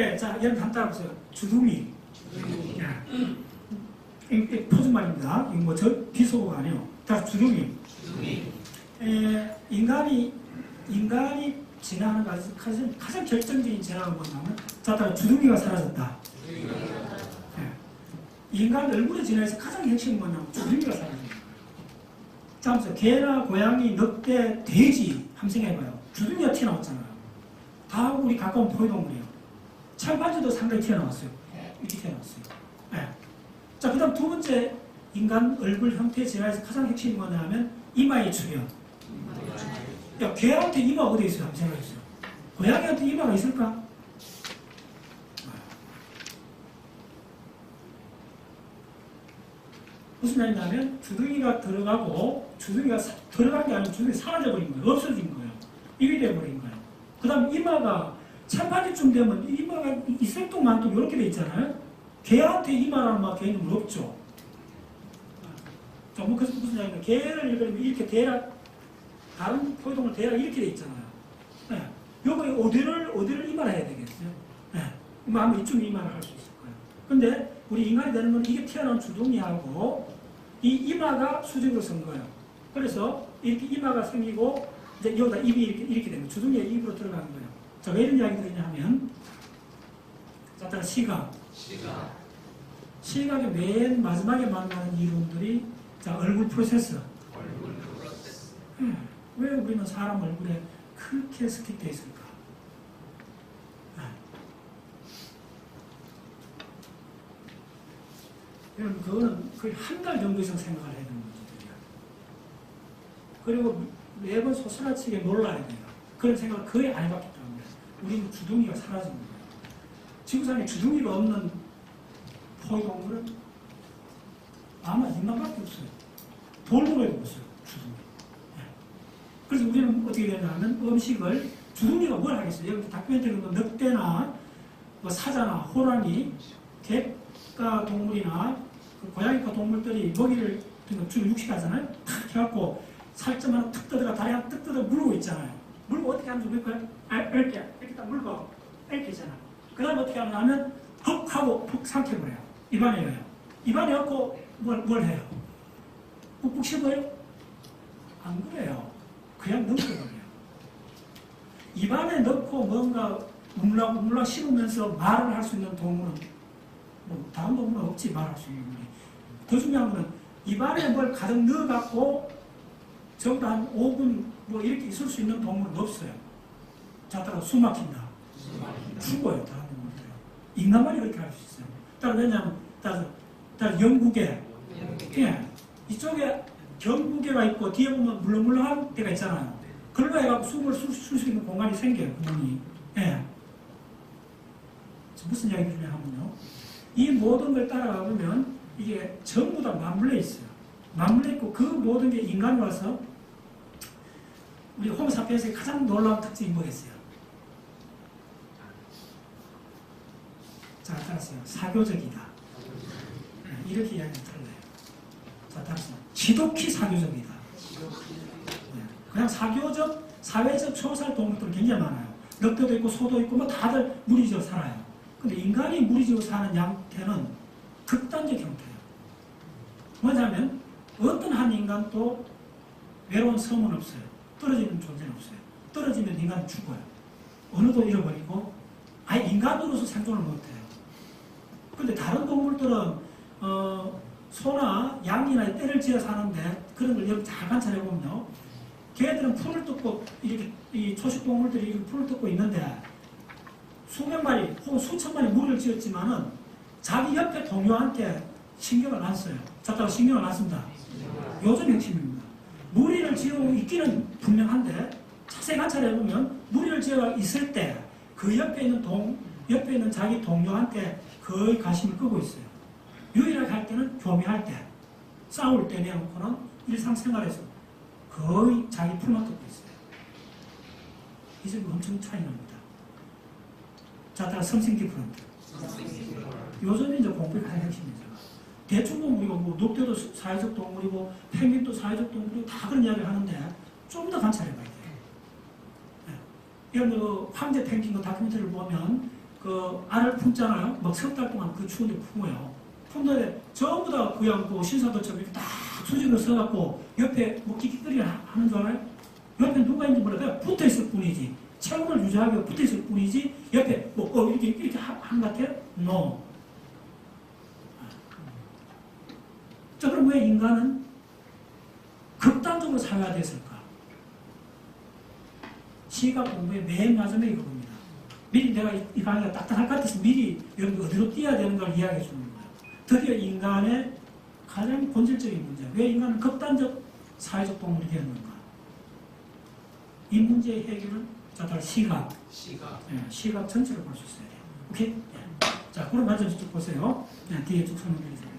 예, 자, 여러분 한번 따라보세요. 주둥이. 야. 이, 이 표준말입니다. 이거 뭐, 저, 비속어가 아니에요. 다 주둥이. 에, 인간이, 인간이 지나는 가장, 가장, 가장 결정적인 진화가 뭐냐면, 자, 따라 주둥이가 사라졌다. 예. 인간 얼굴의 진화에서 가장 핵심이 뭐냐면, 주둥이가 사라졌다. 자, 보세요. 개나 고양이, 늑대, 돼지, 한번 생각해봐요. 주둥이가 튀어나왔잖아요. 다 우리 가까운 포유동물이에요. 철바지도 상당히 튀어나왔어요. 이렇게 튀어나왔어요. 예. 자, 그 다음 두 번째 인간 얼굴 형태 진화에서 가장 핵심이 뭐냐면 이마의 출현. 야, 개한테 이마 어디 있어요? 한번 생각해보세요. 고양이한테 이마가 있을까? 무슨 말이냐면 주둥이가 들어가고 주둥이가 사- 들어간 게 아니고 주둥이 사라져버린 거예요. 없어진 거예요. 입이 돼버린 거예요. 그 다음 이마가 찬바지쯤 되면 이마가 만동 이렇게 돼 있잖아요. 개한테 이마라는 말 개념은 없죠. 자, 뭐 그래서 무슨 얘기냐 개를 들면 이렇게 대략 다른 포유동물 대략 이렇게 돼 있잖아요. 네. 요거 어디를 어디를 이마를 해야 되겠어요? 네. 뭐 아마 이쪽 이마를 할 수 있을 거예요. 근데 우리 인간이 되는 건 이게 튀어나온 주둥이하고 이 이마가 수직으로 선 거예요. 그래서 이렇게 이마가 생기고 이제 여기다 입이 이렇게, 이렇게 되는 거예요. 주둥이에 입으로 들어가는 거예요. 자, 왜 이런 이야기가 되냐 하면 자, 따라 시각. 시각의 맨 마지막에 만나는 이론들이 자, 얼굴 프로세서. 음, 왜 우리는 사람 얼굴에 그렇게 스틱돼 있을까? 아. 여러분, 그거는 거의 한 달 정도 이상 생각을 해야 되는 문제들이야. 그리고 매번 소스라치게 놀라야 돼요. 그런 생각을 거의 안 해봤기 우리는 주둥이가 거예요. 지구상에 주둥이가 없는 포유동물은 아마 인간밖에 없어요. 돌고래도 없어요. 주둥이. 예. 그래서 우리는 어떻게 되냐면 음식을 주둥이가 뭘 하겠어요? 여기 다큐멘터리 보면 늑대나 뭐 사자나 호랑이, 개과 동물이나 그 고양이과 동물들이 먹이를 그러니까 주로 육식하잖아요. 탁 해갖고 살점 하나 툭 뜯어가 다리 뚝 뜯어 물고 있잖아요. 물고 어떻게 좋을까요? 아, 이렇게 이렇게 딱 물고 있잖아. 그 다음에 어떻게 하냐면 헉 하고 푹 삼켜버려요. 입안에 넣어요. 입안에 넣고 뭘, 뭘 해요? 꾹꾹 씹어요? 안 그래요. 그냥 넘겨버려요. 입안에 넣고 뭔가 물락물락 씹으면서 말을 할 수 있는 동물은 뭐 다른 동물은 없지 말할 수 있는 게. 더 중요한 거는 입안에 뭘 가득 넣어갖고 적어도 한 5분 뭐 이렇게 있을 수 있는 동물은 없어요. 자다가 숨 막힌다. 죽어요, 다른 동물들은. 인간만이 그렇게 할 수 있어요. 따라 왜냐하면, 따라, 따라 영국에, 예, 이쪽에 경구개가 있고 뒤에 보면 물렁물렁한 데가 있잖아요. 그걸로 해갖고 숨을 쉴 수 있는 공간이 생겨요, 구멍이. 예. 무슨 이야기 주냐 하면요. 이 모든 걸 따라가 보면 이게 전부 다 맞물려 있어요. 맞물려 있고 그 모든 게 인간이 와서 우리 호모 사피엔스의 가장 놀라운 특징이 뭐겠어요? 자, 따라서요. 사교적이다. 네, 이렇게 이야기가 달라요. 자, 따라서 지독히 사교적이다. 네, 그냥 사교적, 사회적 초살 동물들 굉장히 많아요. 늑대도 있고 소도 있고 뭐 다들 무리지어 살아요. 근데 인간이 무리지어 사는 양태는 극단적 형태예요. 뭐냐면 어떤 한 인간도 외로운 섬은 없어요. 떨어지는 존재는 없어요. 떨어지면 인간은 죽어요. 어느도 잃어버리고 아예 인간으로서 생존을 못해요. 근데 다른 동물들은 어, 소나 양이나 떼를 지어 사는데 그런 걸 여러분 잘 관찰해 보면요. 걔들은 풀을 뜯고 이렇게 이 초식 동물들이 이렇게 풀을 뜯고 있는데 수백 마리 혹은 수천 마리 무리를 지었지만은 자기 옆에 동료한테 신경을 안 써요. 자다가 신경을 안 씁니다. 요즘 핵심입니다. 무리를 지어 있기는 분명한데 자세히 관찰해 보면 무리를 지어 있을 때 그 옆에 있는 동 옆에 있는 자기 동료한테 거의 관심을 끄고 있어요. 유일하게 할 때는 교미할 때, 싸울 때 내놓고는 일상생활에서 거의 자기 풀만 뜯고 있어요. 이 점이 엄청 차이 납니다. 자, 다음 섬싱 디프런트. 요즘 이제 공부의 가장 핵심이죠. 대충 보면 이거 뭐 늑대도 사회적 동물이고 펭귄도 사회적 동물이고 다 그런 이야기를 하는데 좀 더 관찰해 봐야 돼요. 예. 예를 들어 황제 펭귄 그 다큐멘터리를 보면 그 알을 품잖아요. 막 석 달 동안 그 추운데 품어요. 품는데 전부 다뭐 신사도처럼 이렇게 딱 수직으로 서갖고 옆에 뭐 기기거리 하는 줄 알아요? 옆에 누가 있는지 몰라. 그냥 붙어 있을 뿐이지. 체온을 유지하게 붙어 있을 뿐이지. 옆에 뭐 어, 이렇게 이렇게 하- 하는 것 같아요? No. 자, 그럼 왜 인간은 극단적으로 사회화됐을까? 시각 공부의 맨 마지막에 이겁니다. 미리 내가 이- 이 강의가 딱딱할 것 같아서 미리 여러분 어디로 뛰어야 되는 걸 이야기해 주는 거예요. 드디어 인간의 가장 본질적인 문제. 왜 인간은 극단적 사회적 동물이 되었는가? 이 문제의 해결은 자, 다 시각. 시각. 예, 시각 전체를 볼 수 있어야 돼요. 오케이? 예. 자, 그럼 먼저 쭉 보세요. 예, 뒤에 쭉 설명드리세요.